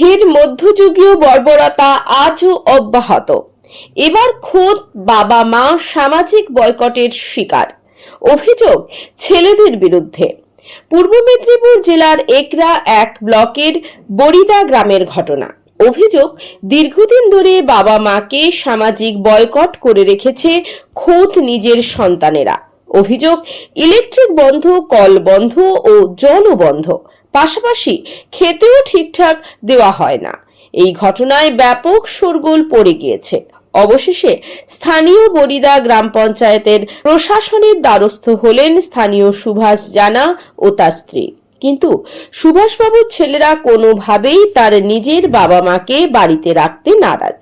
ফের মধ্যযুগীয় বর্বরতা আজও অব্যাহত। এবার খোদ বাবা মা সামাজিক বয়কটের শিকার। অভিযোগ, ছেলেদের বিরুদ্ধে। পূর্ব মেদিনীপুর জেলার একরা এক ব্লকের বড়িদা গ্রামের ঘটনা। অভিযোগ, দীর্ঘদিন ধরে বাবা মাকে সামাজিক বয়কট করে রেখেছে খোদ নিজের সন্তানেরা। অভিযোগ, ইলেকট্রিক বন্ধ, কল বন্ধ ও জলও বন্ধ। পাশাপাশি খেতেও ঠিকঠাক দেওয়া হয় না। এই ঘটনায় ব্যাপক শোরগোল পড়ে গিয়েছে। অবশেষে স্থানীয় বরিদা গ্রাম পঞ্চায়েতের প্রশাসনের দ্বারস্থ হলেন স্থানীয় সুভাষ জানা ও তার স্ত্রী। কিন্তু সুভাষবাবুর ছেলেরা কোনোভাবেই তার নিজের বাবা মাকে বাড়িতে রাখতে নারাজ।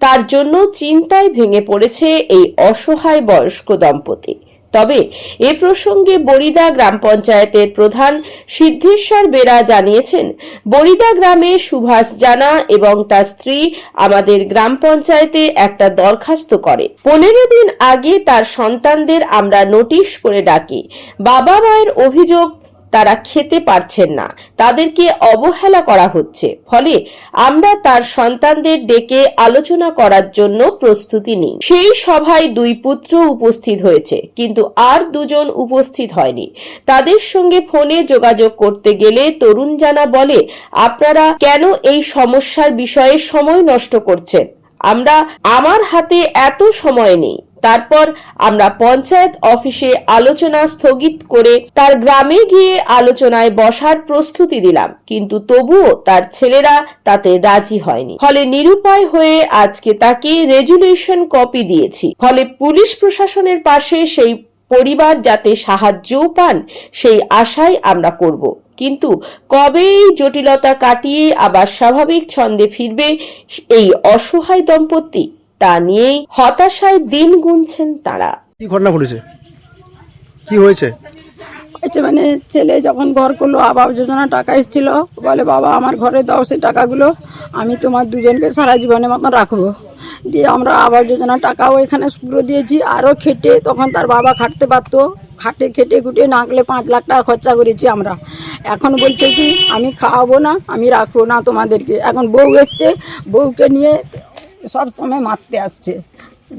তার জন্য চিন্তায় ভেঙে পড়েছে এই অসহায় বয়স্ক দম্পতি। তবে এ প্রসঙ্গে বরিদা গ্রাম পঞ্চায়েতের প্রধান সিদ্ধেশ্বর বেরা জানিয়েছেন, বরিদা গ্রামে সুভাষ জানা এবং তার স্ত্রী আমাদের গ্রাম পঞ্চায়েতে একটা দরখাস্ত করে। পনেরো দিন আগে তার সন্তানদের আমরা নোটিশ করে ডাকি। বাবা মায়ের অভিযোগ তারা খেতে পারছেন না। তাদেরকে অবহেলা করা হচ্ছে। ফলে আমরা তার সন্তানদের ডেকে আলোচনা করার জন্য প্রস্তুতি নিই। সেই সভায় দুই পুত্র উপস্থিত হয়েছে, কিন্তু আর দুজন উপস্থিত হয়নি। তাদের সঙ্গে ফোনে যোগাযোগ করতে গেলে তরুণ জানা বলে, আপনারা কেন এই সমস্যার বিষয়ে সময় নষ্ট করছেন? আমরা, আমার হাতে এত সময় নেই। তারপর আমরা পঞ্চায়েত অফিসে আলোচনা স্থগিত করে তার গ্রামে গিয়ে আলোচনায় বসার প্রস্তুতি দিলাম। কিন্তু তবুও তার ছেলেরা তাতে রাজি হয়নি। ফলে নিরুপায় হয়ে আজকে তাকে রেজুলেশন কপি দিয়েছি। ফলে পুলিশ প্রশাসনের পাশে সেই পরিবার যাতে সাহায্যও পান, সেই আশাই আমরা করব। কিন্তু কবে এই জটিলতা কাটিয়ে আবার স্বাভাবিক ছন্দে ফিরবে, এই অসহায় দম্পতি তা নিয়েই হতাশায় দিন গুনছেন তারা। কি ঘটনা ঘটেছে? কি হয়েছে? হয়েছে মানে ছেলে যখন ঘর করল আবাস যোজনা টাকা এসেছিল বলে বাবা আমার ঘরে দাও সেই টাকাগুলো আমি তোমার দুজনকে সারা জীবনের মতন রাখব। দিয়ে আমরা আবাস যোজনা টাকাও এখানে পুরো দিয়েছি। আরও খেটে তখন তার বাবা খাটতে পারতো খাটে খেটে খুটে নাগলে পাঁচ লাখ টাকা খরচা করেছি আমরা। এখন বলছে কি আমি খাওয়াবো না আমি রাখব না তোমাদেরকে। এখন বউ এসছে বউকে নিয়ে সব সময় মারতে আসছে।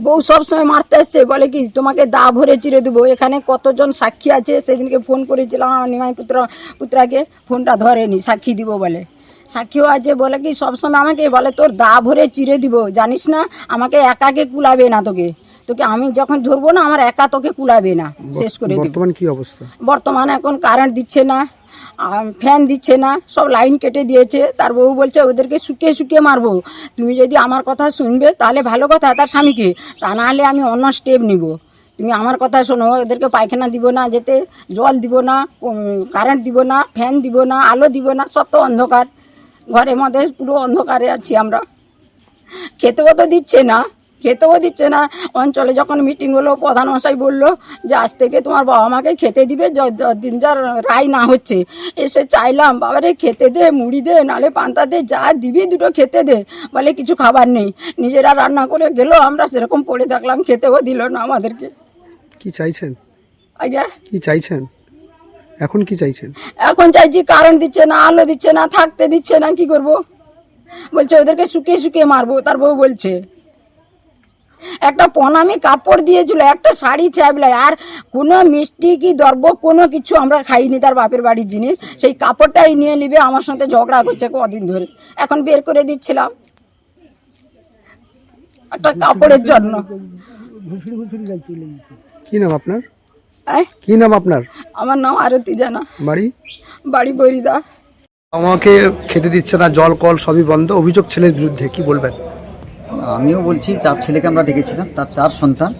বউ সব সময় মারতে আসছে বলে কি তোমাকে দা ভরে চিরে দেবো। এখানে কতজন সাক্ষী আছে? সেদিনকে ফোন করেছিলাম আমার নিমাই পুত্র পুত্রাকে। ফোনটা ধরেনি সাক্ষী দিব বলে। সাক্ষীও আছে বলে কি সবসময় আমাকে বলে তোর দা ভরে চিরে দিব জানিস না? আমাকে একাকে কুলাবে না তোকে। তোকে আমি যখন ধরবো না আমার একা তোকে কুলাবে না। শেষ করে দিব। বর্তমান কি অবস্থা? বর্তমানে এখন কারেন্ট দিচ্ছে না। ফ্যান দিচ্ছে না, সব লাইন কেটে দিয়েছে। তার বউ বলছে, ওদেরকে শুকিয়ে শুকিয়ে মারবো। তুমি যদি আমার কথা শুনবে, তাহলে ভালো কথা, তার স্বামীকে। তা নাহলে আমি অন্য স্টেপ নিব। তুমি আমার কথা শোনো, ওদেরকে পায়খানা দিব না, যেতে জল দিব না কারেন্ট দিব না, ফ্যান দিব না, আলো দিব না, সব তো অন্ধকার। ঘরের মধ্যে পুরো অন্ধকারে আছি আমরা। খেতেও তো দিচ্ছে না। খেতেও দিচ্ছে না। অঞ্চলে যখন মিটিং হলো প্রধান মশাই বলল যে আজ থেকে তোমার বাবা মাকে খেতে দিবে দিন যার রায় না হচ্ছে। এসে চাইলাম বাবারে খেতে দে মুড়ি দে নালে পান্তা দে যা দিবি দুটো খেতে দে। বলে কিছু খাবার নেই। নিজেরা রান্না করে গেলো আমরা সেরকম পড়ে থাকলাম খেতেও দিল না আমাদেরকে। কি চাইছেন? আগে কি চাইছেন? এখন কি চাইছেন? এখন চাইছি কারেন্ট দিচ্ছে না আলো দিচ্ছে না থাকতে দিচ্ছে না কি করব? বলছে ওদেরকে শুকিয়ে শুকিয়ে মারবো। তার বউ বলছে একটা পনামি কাপড় দিয়েছিল একটা শাড়ি চাইবলাই আর কোনো মিষ্টি কি দ্রব্য কোনো কিছু আমরা খাইনি তার বাপের বাড়ির জিনিস। সেই কাপড়টাই নিয়ে নিবে আমার সাথে ঝগড়া করছে কদিন ধরে। এখন বের করে দিচ্ছিলাম। একটা কাপড়ের জন্য। কি নাম আপনার? কি নাম আপনার? আমার নাম আরতি জানা। বাড়ি? বাড়ি বরিদা। আমাকে খেতে দিচ্ছে না জল কল সবই বন্ধ। অভিযোগ ছেলের বিরুদ্ধে কি বলবেন? আমিও বলছি, চার ছেলেকে আমরা ডেকেছিলাম, তার চার সন্তান।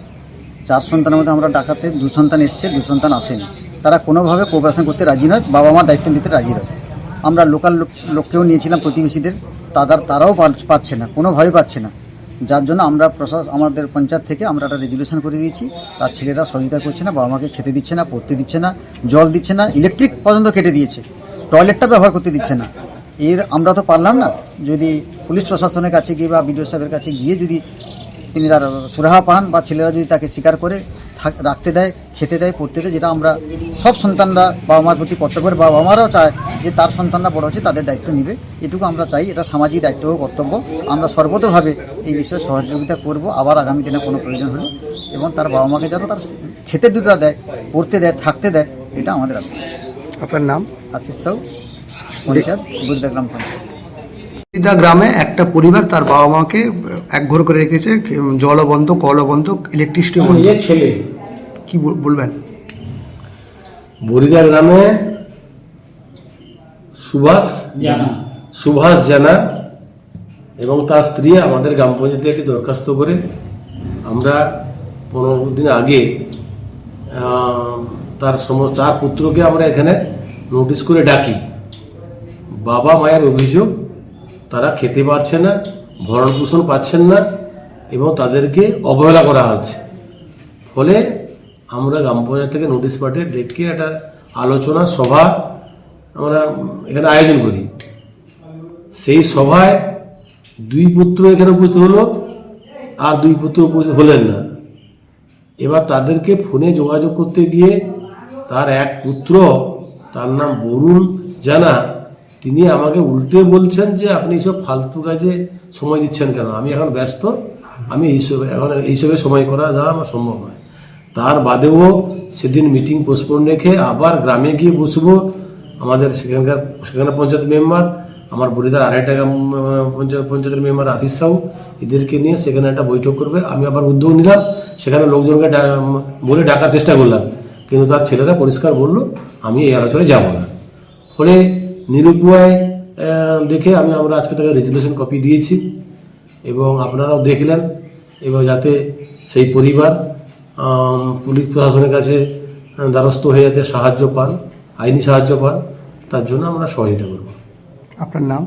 চার সন্তানের মধ্যে আমরা ডাকাতে দু সন্তান এসছে, দু সন্তান আসেনি। তারা কোনোভাবে কোপারেশন করতে রাজি নয় বাবা মার দায়িত্ব নিতে রাজি নয়। আমরা লোকাল লোক, লোককেও নিয়েছিলাম প্রতিবেশীদের, তাদের, তারাও পাচ্ছে না কোনোভাবে পাচ্ছে না। যার জন্য আমরা প্রশাসন আমাদের পঞ্চায়েত থেকে আমরা একটা রেজুলেশন করে দিয়েছি। তার ছেলেরা সহযোগিতা করছে না বাবা মাকে খেতে দিচ্ছে না, পড়তে দিচ্ছে না, জল দিচ্ছে না ইলেকট্রিক পর্যন্ত কেটে দিয়েছে। টয়লেটটা ব্যবহার করতে দিচ্ছে না। এর আমরা তো পারলাম না। যদি পুলিশ প্রশাসনের কাছে গিয়ে বা বিডিও সাহেবের কাছে গিয়ে যদি তিনি তার সুরাহা পান বা ছেলেরা যদি তাকে স্বীকার করে রাখতে দেয় খেতে দেয় পড়তে দেয় যেটা আমরা সব সন্তানরা বাবা মার প্রতি কর্তব্যের বাবা মারাও চায় যে তার সন্তানরা বড় হচ্ছে তাদের দায়িত্ব নিবে। এটুকু আমরা চাই এটা সামাজিক দায়িত্ব ও কর্তব্য। আমরা সর্বতভাবে এই বিষয়ে সহযোগিতা করব। আবার আগামী দিনে কোনো প্রয়োজন হলে। এবং তার বাবা মাকে যেন তার খেতে দুটো দেয় পড়তে দেয় থাকতে দেয় এটা আমাদের। আপনার নাম? আশিস সাউ। পঞ্চায়েত বুদ্ধাগ্রাম পঞ্চায়েত। দিদা গ্রামে একটা পরিবার তার বাবা মাকে এক ঘর করে রেখেছে জলও বন্ধ কলও বন্ধ ইলেকট্রিসিটি বন্ধ। নিজের ছেলে। কি বলবেন? বরিদা গ্রামে সুভাষ সুভাষ জানা এবং তার স্ত্রী আমাদের গ্রাম পঞ্চায়েতে একটি দরখাস্ত করে। আমরা পনেরো দিন আগে আহ, তার সম চার পুত্রকে আমরা এখানে নোটিশ করে ডাকি। বাবা মায়ের অভিযোগ, তারা খেতে পারছে না, ভরণ পোষণ পাচ্ছেন না এবং তাদেরকে অবহেলা করা হচ্ছে। ফলে আমরা গ্রাম পঞ্চায়েত থেকে নোটিশ পাঠিয়ে ডেকে একটা আলোচনা সভা আমরা এখানে আয়োজন করি। সেই সভায় দুই পুত্র এখানে উপস্থিত হলো আর দুই পুত্র উপস্থিত হলেন না। এবার তাদেরকে ফোনে যোগাযোগ করতে গিয়ে তার এক পুত্র, তার নাম বরুণ জানা তিনি আমাকে উল্টে বলছেন যে আপনি এইসব ফালতু কাজে সময় দিচ্ছেন কেন? আমি এখন ব্যস্ত। আমি এইসব এখন এইসবে সময় করা যাওয়া আমার সম্ভব নয়। তার বাদেও সেদিন মিটিং পোস্টপোন রেখে আবার গ্রামে গিয়ে বসবো। আমাদের সেখানকার সেখানে পঞ্চায়েত মেম্বার আমার বরিদার গ্রাম আহ, পঞ্চায়েত পঞ্চায়েতের মেম্বার আশিস সাহু এদেরকে নিয়ে সেখানে একটা বৈঠক করবে। আমি আবার উদ্যোগ নিলাম। সেখানে লোকজনকে বলে ডাকার চেষ্টা করলাম। কিন্তু তার ছেলেরা পরিষ্কার বলল আমি এই আলোচনায় যাব না। ফলে নিরুপায় দেখে আমি আমরা আজকে তাকে রেজুলেশন কপি দিয়েছি। এবং আপনারাও দেখলেন এবং যাতে সেই পরিবার পুলিশ প্রশাসনের কাছে দ্বারস্থ হয়ে যাতে সাহায্য পান আইনি সাহায্য পান তার জন্য আমরা সহযোগিতা করব। আপনার নাম?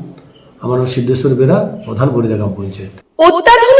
আমার নাম সিদ্ধেশ্বর বেরা প্রধান বরিদা গ্রাম পঞ্চায়েত। অত্যাধুনিক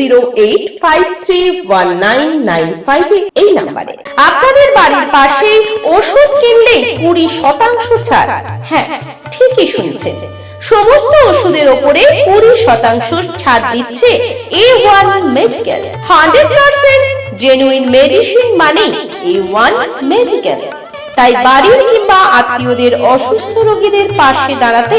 zero eight five three one nine nine five এই নাম্বারে। আপনাদের বাড়ির পাশে ওষুধ কিনলে কুড়ি শতাংশ ছাড়। হ্যাঁ ঠিকই শুনছেন। সমস্ত ওষুধের ওপরে কুড়ি শতাংশ ছাড় দিচ্ছে A one medical hundred percent genuine medicine মানে এ ওয়ান মেডিকেল তাই বাড়ির কিংবা আত্মীয়দের অসুস্থ রোগীদের পাশে দাঁড়াতে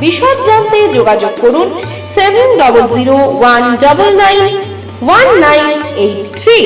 বিশদ জানতে যোগাযোগ করুন seven double zero one double nine one nine eight three